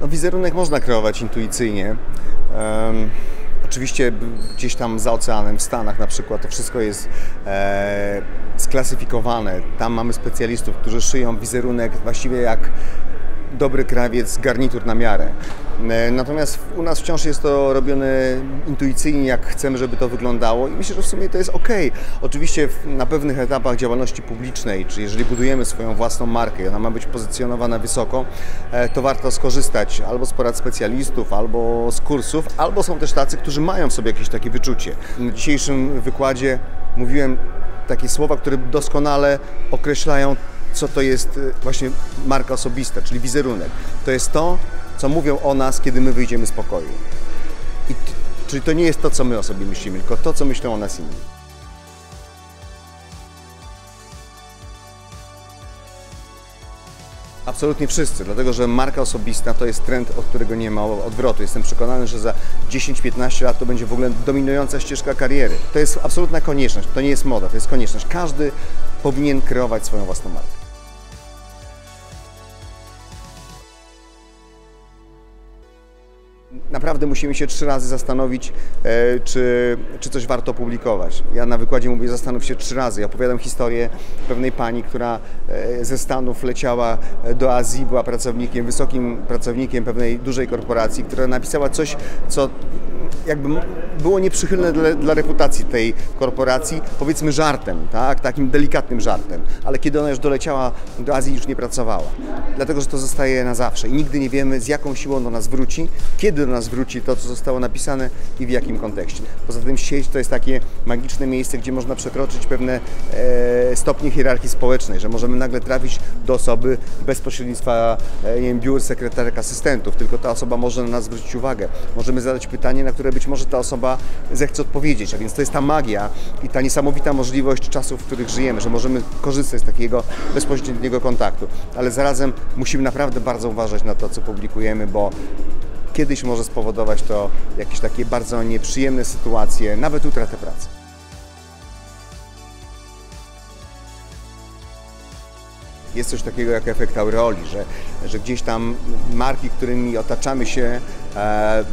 No, wizerunek można kreować intuicyjnie. Um, oczywiście gdzieś tam za oceanem, w Stanach na przykład, to wszystko jest e, sklasyfikowane. Tam mamy specjalistów, którzy szyją wizerunek właściwie jak dobry krawiec, garnitur na miarę. E, natomiast u nas wciąż jest to robione intuicyjnie, jak chcemy, żeby to wyglądało i myślę, że w sumie to jest ok. Oczywiście na pewnych etapach działalności publicznej, czy jeżeli budujemy swoją własną markę ona ma być pozycjonowana wysoko, e, to warto skorzystać albo z porad specjalistów, albo z kursów, albo są też tacy, którzy mają w sobie jakieś takie wyczucie. Na dzisiejszym wykładzie mówiłem takie słowa, które doskonale określają co to jest y, właśnie marka osobista, czyli wizerunek. To jest to, co mówią o nas, kiedy my wyjdziemy z pokoju. I czyli to nie jest to, co my o sobie myślimy, tylko to, co myślą o nas inni. Absolutnie wszyscy, dlatego że marka osobista to jest trend, od którego nie ma odwrotu. Jestem przekonany, że za 10-15 lat to będzie w ogóle dominująca ścieżka kariery. To jest absolutna konieczność, to nie jest moda, to jest konieczność. Każdy powinien kreować swoją własną markę. Naprawdę musimy się trzy razy zastanowić, e, czy, czy coś warto publikować. Ja na wykładzie mówię, zastanów się trzy razy. Ja opowiadam historię pewnej pani, która e, ze Stanów leciała do Azji, była pracownikiem, wysokim pracownikiem pewnej dużej korporacji, która napisała coś, co jakby było nieprzychylne dla, dla, reputacji tej korporacji, powiedzmy żartem, tak? takim delikatnym żartem, ale kiedy ona już doleciała do Azji, już nie pracowała. Dlatego, że to zostaje na zawsze i nigdy nie wiemy, z jaką siłą do nas wróci, kiedy do nas wróci to, co zostało napisane i w jakim kontekście. Poza tym sieć to jest takie magiczne miejsce, gdzie można przekroczyć pewne e, stopnie hierarchii społecznej, że możemy nagle trafić do osoby bez pośrednictwa e, nie wiem, biur, sekretarek, asystentów, tylko ta osoba może na nas zwrócić uwagę. Możemy zadać pytanie, na które być może ta osoba zechce odpowiedzieć. A więc to jest ta magia i ta niesamowita możliwość czasów, w których żyjemy, że możemy korzystać z takiego bezpośredniego kontaktu. Ale zarazem musimy naprawdę bardzo uważać na to, co publikujemy, bo kiedyś może spowodować to jakieś takie bardzo nieprzyjemne sytuacje, nawet utratę pracy. Jest coś takiego jak efekt aureoli, że, że gdzieś tam marki, którymi otaczamy się, e,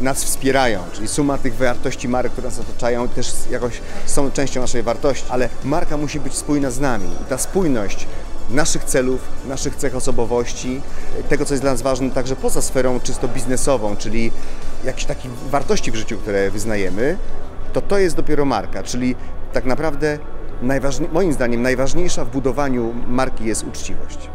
nas wspierają, czyli suma tych wartości marek, które nas otaczają, też jakoś są częścią naszej wartości, ale marka musi być spójna z nami. I ta spójność naszych celów, naszych cech osobowości, tego, co jest dla nas ważne także poza sferą czysto biznesową, czyli jakieś takie wartości w życiu, które wyznajemy, to to jest dopiero marka, czyli tak naprawdę moim zdaniem najważniejsza w budowaniu marki jest uczciwość.